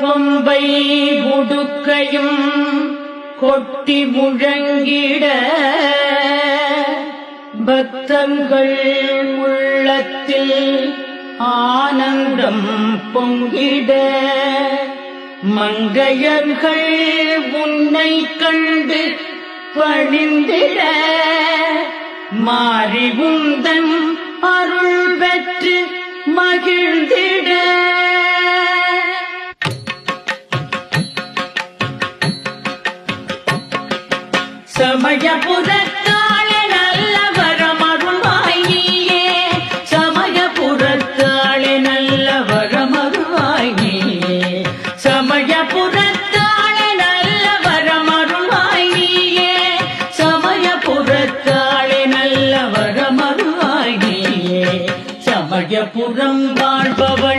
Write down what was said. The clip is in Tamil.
பம்பை உடுக்கையும் கொட்டி முழங்கிட பக்தங்கள் உள்ளத்தில் ஆனந்தம் பொங்கிட மங்கையர்கள் உன்னை கண்டு பணிந்திட மாறி உந்தன் அருள் பெற்று மகிழ்ந்திட சமயபுரத்தாளே நல்ல வரம் அருள்வாயியே சமயபுரத்தாளே நல்ல வரம் அருள்வாயியே சமயபுரத்தாளே நல்ல வரம் அருள்வாயியே சமயபுரத்தாளே நல்ல வரம் அருள்வாயியே சமயபுரம் வாழ்பவள்